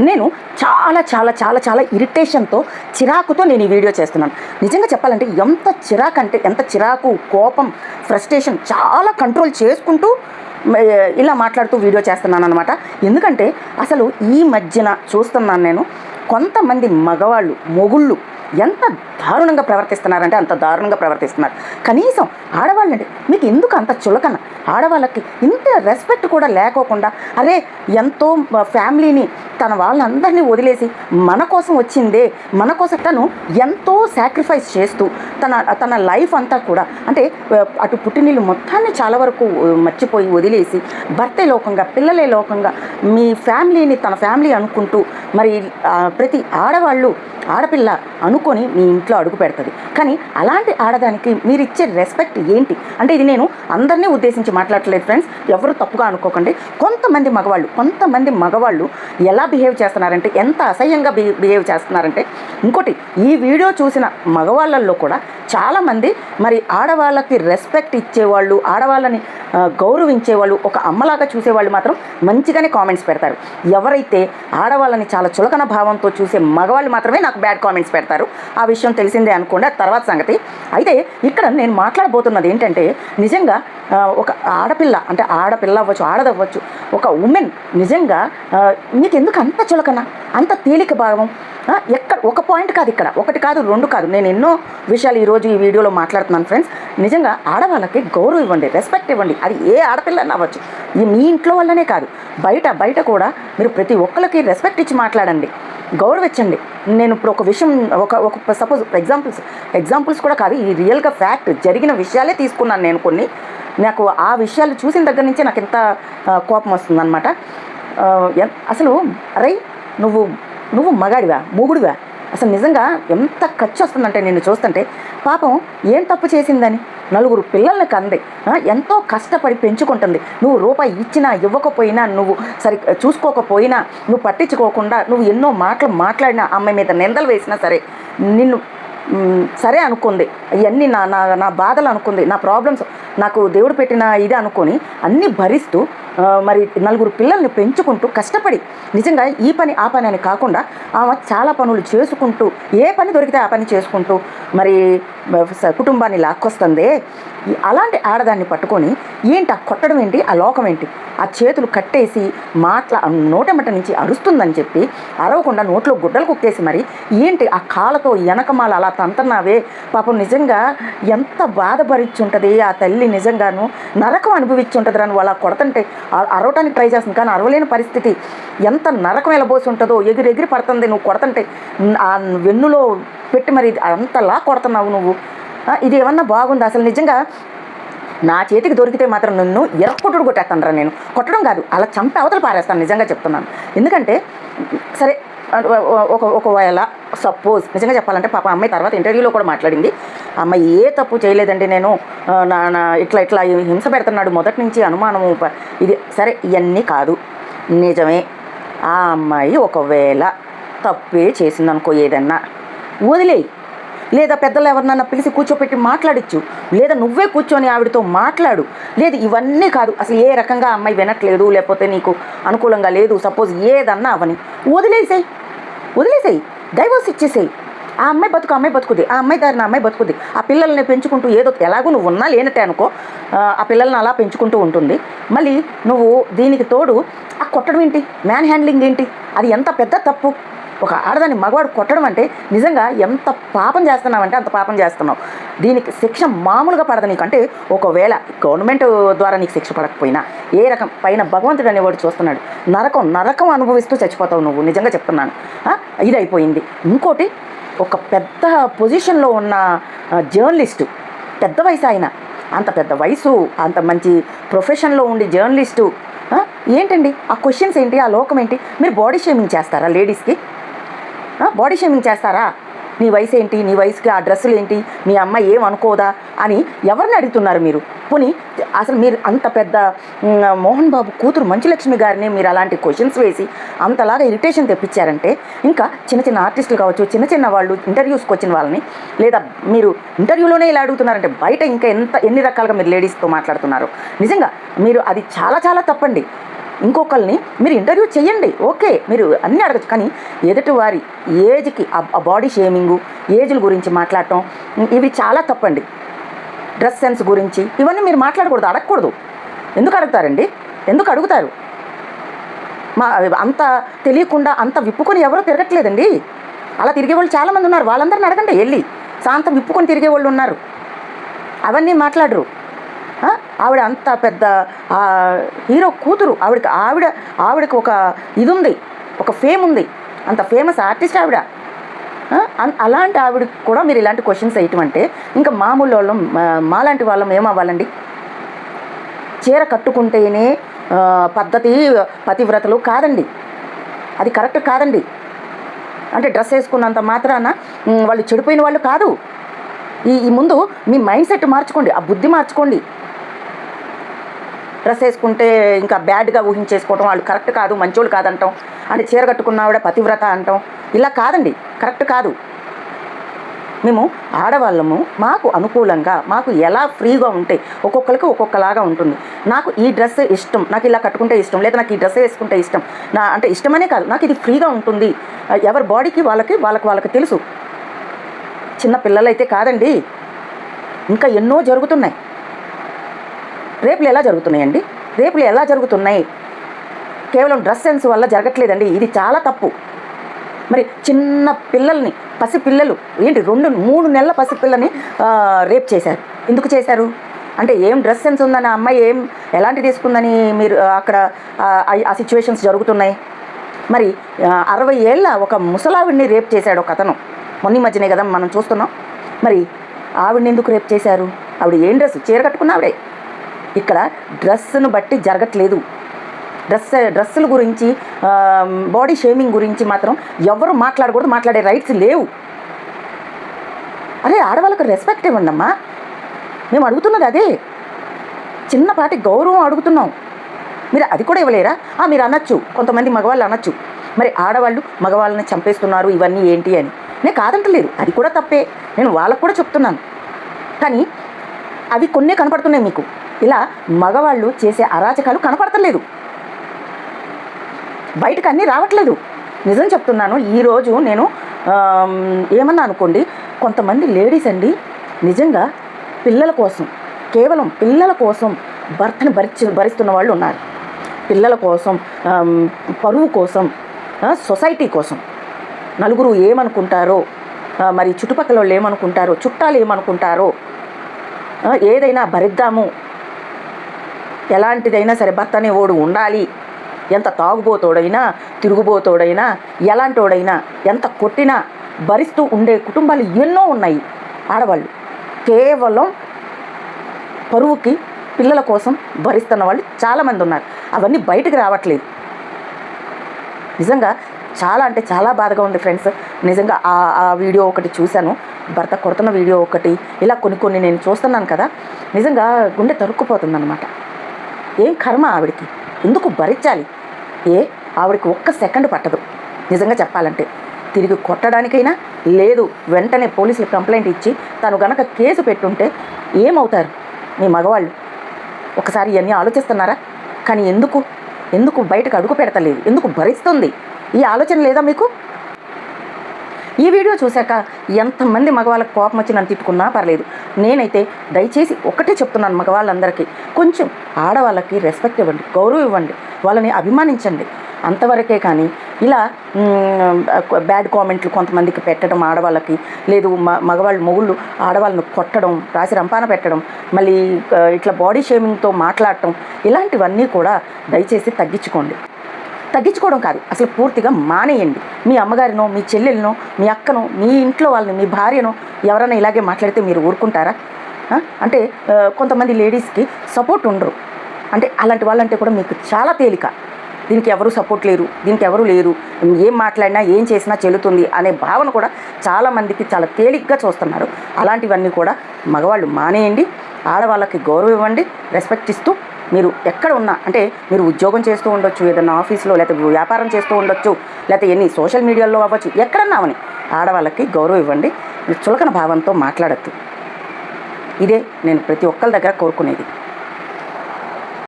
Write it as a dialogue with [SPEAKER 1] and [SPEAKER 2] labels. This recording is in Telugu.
[SPEAKER 1] నేను చాలా చాలా చాలా చాలా ఇరిటేషన్తో చిరాకుతో నేను ఈ వీడియో చేస్తున్నాను. నిజంగా చెప్పాలంటే ఎంత చిరాకు అంటే ఎంత చిరాకు కోపం ఫ్రస్ట్రేషన్ చాలా కంట్రోల్ చేసుకుంటూ ఇలా మాట్లాడుతూ వీడియో చేస్తున్నాను అనమాట ఎందుకంటే అసలు ఈ మధ్యన చూస్తున్నాను నేను కొంతమంది మగవాళ్ళు మొగుళ్ళు ఎంత దారుణంగా ప్రవర్తిస్తున్నారంటే అంత దారుణంగా ప్రవర్తిస్తున్నారు. కనీసం ఆడవాళ్ళండి మీకు ఎందుకు అంత చులకన? ఆడవాళ్ళకి ఇంత రెస్పెక్ట్ కూడా లేకోకుండా అరే ఎంతో ఫ్యామిలీని తన వాళ్ళందరినీ వదిలేసి మన కోసం వచ్చిందే మన కోసం తను ఎంతో సాక్రిఫైస్ చేస్తూ తన తన లైఫ్ అంతా కూడా అంటే అటు పుట్టినీళ్ళు మొత్తాన్ని చాలా వరకు మర్చిపోయి వదిలేసి భర్తే లోకంగా పిల్లలే లోకంగా మీ ఫ్యామిలీని తన ఫ్యామిలీ అనుకుంటూ మరి ప్రతి ఆడవాళ్ళు ఆడపిల్ల అనుకొని మీ ఇంట్లో అడుగు పెడుతుంది. కానీ అలాంటి ఆడదానికి మీరు ఇచ్చే రెస్పెక్ట్ ఏంటి? అంటే ఇది నేను అందరినీ ఉద్దేశించి మాట్లాడలేదు ఫ్రెండ్స్ ఎవరు తప్పుగా అనుకోకండి. కొంతమంది మగవాళ్ళు కొంతమంది మగవాళ్ళు ఎలా బిహేవ్ చేస్తున్నారంటే ఎంత అసహ్యంగా బి బిహేవ్ చేస్తున్నారంటే ఇంకోటి ఈ వీడియో చూసిన మగవాళ్ళల్లో కూడా చాలామంది మరి ఆడవాళ్ళకి రెస్పెక్ట్ ఇచ్చేవాళ్ళు ఆడవాళ్ళని గౌరవించేవాళ్ళు ఒక అమ్మలాగా చూసేవాళ్ళు మాత్రం మంచిగానే కామెంట్స్ పెడతారు. ఎవరైతే ఆడవాళ్ళని చాలా చులకన భావంతో చూసే మగవాళ్ళు మాత్రమే నాకు బ్యాడ్ కామెంట్స్ పెడతారు. ఆ విషయం తెలిసిందే అనుకోండి. ఆ తర్వాత సంగతి. అయితే ఇక్కడ నేను మాట్లాడబోతున్నది ఏంటంటే నిజంగా ఒక ఆడపిల్ల అంటే ఆడపిల్ల అవ్వచ్చు ఆడదవ్వచ్చు ఒక ఉమెన్ నిజంగా ఆ, నీకెందుకు అంత చులకన అంత తేలిక భావం? ఎక్కడ ఒక పాయింట్ కాదు ఇక్కడ ఒకటి కాదు రెండు కాదు. నేను ఎన్నో విషయాలు ఈరోజు ఈ వీడియోలో మాట్లాడుతున్నాను ఫ్రెండ్స్. నిజంగా ఆడవాళ్ళకి గౌరవం ఇవ్వండి రెస్పెక్ట్ ఇవ్వండి. అది ఏ ఆడపిల్ల అవ్వచ్చు. ఈ మీ ఇంట్లో వల్లనే కాదు. బయట బయట కూడా మీరు ప్రతి ఒక్కరికి రెస్పెక్ట్ ఇచ్చి మాట్లాడండి. గౌరవించండి. నేను ఇప్పుడు ఒక విషయం ఒక ఒక సపోజ్ ఎగ్జాంపుల్స్ ఎగ్జాంపుల్స్ కూడా కాదు ఈ రియల్గా ఫ్యాక్ట్ జరిగిన విషయాలే తీసుకున్నాను నేను కొన్ని. నాకు ఆ విషయాలు చూసిన దగ్గర నుంచే నాకు ఎంత కోపం వస్తుందన్నమాట. అసలు అరే నువ్వు నువ్వు మగాడివా? మూగుడివా? అసలు నిజంగా ఎంత ఖర్చు వస్తుందంటే నిన్ను చూస్తుంటే పాపం ఏం తప్పు చేసిందని? నలుగురు పిల్లల్ని కంది. ఎంతో కష్టపడి పెంచుకుంటుంది. నువ్వు రూపాయి ఇచ్చినా ఇవ్వకపోయినా నువ్వు సరి చూసుకోకపోయినా నువ్వు పట్టించుకోకుండా నువ్వు ఎన్నో మాటలు మాట్లాడినా అమ్మాయి మీద నిందలు వేసినా సరే నిన్ను సరే అనుకుంది. ఇవన్నీ నా నా నా బాధలు అనుకుంది. నా ప్రాబ్లమ్స్ నాకు దేవుడు పెట్టిన ఇది అనుకొని అన్నీ భరిస్తూ మరి నలుగురు పిల్లల్ని పెంచుకుంటూ కష్టపడి నిజంగా ఈ పని ఆ పని అని కాకుండా ఆమె చాలా పనులు చేసుకుంటూ ఏ పని దొరికితే ఆ పని చేసుకుంటూ మరి కుటుంబాన్ని లాక్కొస్తుందే? అలాంటి ఆడదాన్ని పట్టుకొని ఏంటి ఆ కొట్టడం ఏంటి ఆ లోకం ఏంటి? ఆ చేతులు కట్టేసి మాట్లా నోటమట నుంచి అరుస్తుందని చెప్పి అరవకుండా నోట్లో గుడ్డలు కుక్కేసి మరి ఏంటి ఆ కాళ్ళతో వెనకమాల అలా తంతన్నావే? పాపం నిజంగా ఎంత బాధ భరించుంటుంది ఆ తల్లి నిజంగాను నరకం అనుభవించి అని వాళ్ళ అలా కొడతంటే. అరవటానికి ట్రై చేస్తుంది. కానీ అరవలేని పరిస్థితి. ఎంత నరకం వెళ్ళబోసి ఉంటుందో ఎగిరి ఎగిరి పడుతుంది నువ్వు కొడతంటే. ఆ వెన్నులో పెట్టి మరి అంతలా కొడుతున్నావు నువ్వు. ఇది ఏమన్నా బాగుంది? అసలు నిజంగా నా చేతికి దొరికితే మాత్రం నన్ను ఎరక్కొట్టుడు కొట్టేస్తాను నేను. కొట్టడం కాదు అలా చంపి అవతల పారేస్తాను. నిజంగా చెప్తున్నాను. ఎందుకంటే సరే ఒక ఒకవేళ సపోజ్ నిజంగా చెప్పాలంటే పాప అమ్మాయి తర్వాత ఇంటర్వ్యూలో కూడా మాట్లాడింది. అమ్మాయి ఏ తప్పు చేయలేదండి నేను నా నా ఇట్లా ఇట్లా హింస పెడుతున్నాడు మొదటి నుంచి అనుమానము ఇది సరే ఇవన్నీ కాదు. నిజమే ఆ అమ్మాయి ఒకవేళ తప్పే చేసిందనుకో ఏదన్నా వదిలేయి. లేదా పెద్దలు ఎవరినన్నా పిలిచి కూర్చోపెట్టి మాట్లాడచ్చు. లేదా నువ్వే కూర్చొని ఆవిడతో మాట్లాడు. లేదు ఇవన్నీ కాదు. అసలు ఏ రకంగా అమ్మాయి వినట్లేదు లేకపోతే నీకు అనుకూలంగా లేదు సపోజ్ ఏదన్నా అవని. వదిలేసాయి. వదిలేసేయి. డైవోర్స్ ఇచ్చేసేయి. ఆ అమ్మాయి బతుకు ఆ అమ్మాయి బతుకుది. ఆ అమ్మాయి దారిన అమ్మాయి బతుకుది. ఆ పిల్లల్ని పెంచుకుంటూ ఏదో ఎలాగో నువ్వు ఉన్నా లేనట్టే అనుకో ఆ, ఆ పిల్లల్ని అలా పెంచుకుంటూ ఉంటుంది. మళ్ళీ నువ్వు దీనికి తోడు ఆ కొట్టడం ఏంటి? మ్యాన్ హ్యాండ్లింగ్ ఏంటి? అది ఎంత పెద్ద తప్పు? ఒక ఆడదాన్ని మగవాడు కొట్టడం అంటే నిజంగా ఎంత పాపం చేస్తున్నావంటే అంత పాపం చేస్తున్నావు. దీనికి శిక్ష మామూలుగా పడదు నీకు అంటే ఒకవేళ గవర్నమెంట్ ద్వారా నీకు శిక్ష పడకపోయినా ఏ రకం పైన భగవంతుడు అనేవాడు చూస్తున్నాడు నరకం నరకం అనుభవిస్తూ చచ్చిపోతావు నువ్వు నిజంగా చెప్తున్నాను. ఇది అయిపోయింది ఇంకోటి ఒక పెద్ద పొజిషన్లో ఉన్న జర్నలిస్టు పెద్ద వయసు ఆయన. అంత పెద్ద వయసు అంత మంచి ప్రొఫెషన్లో ఉండి జర్నలిస్టు. ఏంటండి? ఆ క్వశ్చన్స్ ఏంటి? ఆ లోకం ఏంటి? మీరు బాడీ షేమింగ్ చేస్తారా లేడీస్కి? బాడీ షేమింగ్ చేస్తారా? నీ వయసు ఏంటి? నీ వయసుకి ఆ డ్రెస్సులు ఏంటి? మీ అమ్మ ఏం అనుకోదా? అని ఎవరిని అడుగుతున్నారు మీరు? పోనీ అసలు మీరు అంత పెద్ద మోహన్ బాబు కూతురు మంచులక్ష్మి గారిని మీరు అలాంటి క్వశ్చన్స్ వేసి అంతలాగా ఇరిటేషన్ తెప్పించారంటే ఇంకా చిన్న చిన్న ఆర్టిస్టులు కావచ్చు చిన్న చిన్న వాళ్ళు ఇంటర్వ్యూస్కి వచ్చిన వాళ్ళని లేదా మీరు ఇంటర్వ్యూలోనే ఇలా అడుగుతున్నారంటే బయట ఇంకా ఎంత ఎన్ని రకాలుగా మీరు లేడీస్తో మాట్లాడుతున్నారు? నిజంగా మీరు అది చాలా చాలా తప్పండి. ఇంకొకరిని మీరు ఇంటర్వ్యూ చేయండి ఓకే మీరు అన్నీ అడగచ్చు. కానీ ఎదుటి వారి ఏజ్కి ఆ బాడీ షేమింగు ఏజ్ల గురించి మాట్లాడటం ఇవి చాలా తప్పండి. డ్రెస్ సెన్స్ గురించి ఇవన్నీ మీరు మాట్లాడకూడదు అడగకూడదు. ఎందుకు అడుగుతారండి? ఎందుకు అడుగుతారు? మా అంత తెలియకుండా అంత విప్పుకొని ఎవరో తిరగట్లేదండి. అలా తిరిగే వాళ్ళు చాలామంది ఉన్నారు. వాళ్ళందరిని అడగండి వెళ్ళి. శాంతం విప్పుకొని తిరిగే వాళ్ళు ఉన్నారు. అవన్నీ మాట్లాడరు. ఆవిడ అంత పెద్ద హీరో కూతురు. ఆవిడకి ఆవిడ ఆవిడకి ఒక ఇది ఉంది ఒక ఫేమ్ ఉంది అంత ఫేమస్ ఆర్టిస్ట్ ఆవిడ. అన్- అలాంటి ఆవిడకి కూడా మీరు ఇలాంటి క్వశ్చన్స్ వేయటం అంటే ఇంకా మామూలు వాళ్ళం మాలాంటి వాళ్ళం ఏమవ్వాలండి? చీర కట్టుకుంటేనే పద్ధతి పతివ్రతలు కాదండి. అది కరెక్ట్ కాదండి. అంటే డ్రెస్ వేసుకున్నంత మాత్రాన వాళ్ళు చెడిపోయిన వాళ్ళు కాదు. ఈ ముందు మీ మైండ్ సెట్ మార్చుకోండి ఆ బుద్ధి మార్చుకోండి. డ్రెస్ వేసుకుంటే ఇంకా బ్యాడ్గా ఊహించేసుకోవటం వాళ్ళు కరెక్ట్ కాదు మంచోళ్ళు కాదంటాం అంటే చీర కట్టుకున్న పతివ్రత అంటాం. ఇలా కాదండి కరెక్ట్ కాదు. మేము ఆడవాళ్ళము మాకు అనుకూలంగా మాకు ఎలా ఫ్రీగా ఉంటే ఒక్కొక్కరికి ఒక్కొక్కలాగా ఉంటుంది. నాకు ఈ డ్రెస్ ఇష్టం నాకు ఇలా కట్టుకుంటే ఇష్టం లేదా నాకు ఈ డ్రెస్ వేసుకుంటే ఇష్టం నా అంటే ఇష్టమనే కాదు నాకు ఇది ఫ్రీగా ఉంటుంది. ఎవరి బాడీకి వాళ్ళకి వాళ్ళకి వాళ్ళకి తెలుసు. చిన్న పిల్లలైతే కాదండి ఇంకా ఎన్నో జరుగుతున్నాయి. రేపులు ఎలా జరుగుతున్నాయండి? రేపులు ఎలా జరుగుతున్నాయి? కేవలం డ్రెస్ సెన్స్ వల్ల జరగట్లేదండి. ఇది చాలా తప్పు. మరి చిన్న పిల్లల్ని పసిపిల్లలు ఏంటి రెండు మూడు నెలల పసిపిల్లని రేప్ చేశారు. ఎందుకు చేశారు? అంటే ఏం డ్రెస్ సెన్స్ ఉందని ఆ అమ్మాయి ఏం ఎలాంటి తీసుకుందని మీరు అక్కడ ఆ, సిచ్యువేషన్స్ జరుగుతున్నాయి? మరి అరవై ఏళ్ళ ఒక ముసలావిడిని రేప్ చేశాడు ఒక అతను. మొన్న మధ్యనే కదా మనం చూస్తున్నాం. మరి ఆవిడని ఎందుకు రేప్ చేశారు? ఆవిడ ఏం డ్రెస్? చీర కట్టుకున్న ఆవిడే. ఇక్కడ డ్రెస్సును బట్టి జరగట్లేదు. డ్రెస్ డ్రెస్సుల గురించి బాడీ షేమింగ్ గురించి మాత్రం ఎవరు మాట్లాడకూడదు మాట్లాడే రైట్స్ లేవు. అరే ఆడవాళ్ళకి రెస్పెక్ట్ ఇవ్వండమ్మా మేము అడుగుతున్నది అదే. చిన్నపాటి గౌరవం అడుగుతున్నాం. మీరు అది కూడా ఇవ్వలేరా? ఆ, మీరు అనొచ్చు. కొంతమంది మగవాళ్ళు అనొచ్చు. మరి ఆడవాళ్ళు మగవాళ్ళని చంపేస్తున్నారు ఇవన్నీ ఏంటి అని. నేను కాదంటలేదు. అది కూడా తప్పే. నేను వాళ్ళకు కూడా చెప్తున్నాను. కానీ అవి కొన్నే కనపడుతున్నాయి మీకు. ఇలా మగవాళ్ళు చేసే అరాచకాలు కనపడతలేదు. బయటకు అన్నీ రావట్లేదు. నిజం చెప్తున్నాను ఈరోజు నేను ఏమన్నా అనుకోండి కొంతమంది లేడీస్ అండి నిజంగా పిల్లల కోసం కేవలం పిల్లల కోసం భర్తను భరించి భరిస్తున్న వాళ్ళు ఉన్నారు. పిల్లల కోసం పరువు కోసం సొసైటీ కోసం. నలుగురు ఏమనుకుంటారో మరి చుట్టుపక్కల వాళ్ళు ఏమనుకుంటారో చుట్టాలు ఏమనుకుంటారో ఏదైనా భరిద్దాము ఎలాంటిదైనా సరే భర్త అనేవాడు ఉండాలి. ఎంత తాగుబోతోడైనా తిరుగుబోతోడైనా ఎలాంటోడైనా ఎంత కొట్టినా భరిస్తూ ఉండే కుటుంబాలు ఎన్నో ఉన్నాయి. ఆడవాళ్ళు కేవలం పరువుకి పిల్లల కోసం భరిస్తున్న వాళ్ళు చాలామంది ఉన్నారు. అవన్నీ బయటకు రావట్లేదు. నిజంగా చాలా అంటే చాలా బాధగా ఉంది ఫ్రెండ్స్. నిజంగా ఆ ఆ వీడియో ఒకటి చూశాను. భర్త కొడుతున్న వీడియో ఒకటి ఇలా కొన్ని కొన్ని నేను చూస్తున్నాను కదా. నిజంగా గుండె తరుక్కుపోతుంది అనమాట ఏం కర్మ ఆవిడకి? ఎందుకు భరించాలి? ఏ? ఆవిడకి ఒక్క సెకండ్ పట్టదు. నిజంగా చెప్పాలంటే తిరిగి కొట్టడానికైనా లేదు వెంటనే పోలీసులు కంప్లైంట్ ఇచ్చి తను గనక కేసు పెట్టుంటే ఏమవుతారు? మీ మగవాళ్ళు. ఒకసారి ఇవన్నీ ఆలోచిస్తున్నారా? కానీ ఎందుకు? ఎందుకు బయటకు అడుగు పెడతలేదు? ఎందుకు భరిస్తుంది? ఈ ఆలోచన లేదా మీకు? ఈ వీడియో చూశాక ఎంతమంది మగవాళ్ళకి కోపం వచ్చి నన్ను తిట్టుకున్నా పర్లేదు. నేనైతే దయచేసి ఒకటే చెప్తున్నాను మగవాళ్ళందరికీ. కొంచెం ఆడవాళ్ళకి రెస్పెక్ట్ ఇవ్వండి గౌరవం ఇవ్వండి వాళ్ళని అభిమానించండి. అంతవరకే కానీ ఇలా బ్యాడ్ కామెంట్లు కొంతమందికి పెట్టడం ఆడవాళ్ళకి లేదు మ మగవాళ్ళు మొగుళ్ళు ఆడవాళ్ళను కొట్టడం రాసి రంపాన పెట్టడం మళ్ళీ ఇట్లా బాడీ షేమింగ్తో మాట్లాడటం ఇలాంటివన్నీ కూడా దయచేసి తగ్గించుకోండి. తగ్గించుకోవడం కాదు. అసలు పూర్తిగా మానేయండి. మీ అమ్మగారినో మీ చెల్లెలనో మీ అక్కనో మీ ఇంట్లో వాళ్ళని మీ భార్యనో ఎవరైనా ఇలాగే మాట్లాడితే మీరు ఊరుకుంటారా? అంటే కొంతమంది లేడీస్కి సపోర్ట్ ఉండరు. అంటే అలాంటి వాళ్ళంటే కూడా మీకు చాలా తేలిక. దీనికి ఎవరు సపోర్ట్ లేరు దీనికి ఎవరు లేరు ఏం మాట్లాడినా ఏం చేసినా చెల్లుతుంది అనే భావన కూడా చాలామందికి చాలా తేలిగ్గా చూస్తున్నారు. అలాంటివన్నీ కూడా మగవాళ్ళు మానేయండి. ఆడవాళ్ళకి గౌరవం ఇవ్వండి. రెస్పెక్ట్ ఇస్తూ మీరు ఎక్కడ ఉన్నా అంటే మీరు ఉద్యోగం చేస్తూ ఉండొచ్చు ఏదైనా ఆఫీస్లో లేకపోతే వ్యాపారం చేస్తూ ఉండొచ్చు లేకపోతే ఎన్ని సోషల్ మీడియాలో అవ్వచ్చు ఎక్కడన్నా అవని ఆడవాళ్ళకి గౌరవం ఇవ్వండి మీరు చులకన భావంతో మాట్లాడద్దు. ఇదే నేను ప్రతి ఒక్కరి దగ్గర కోరుకునేది.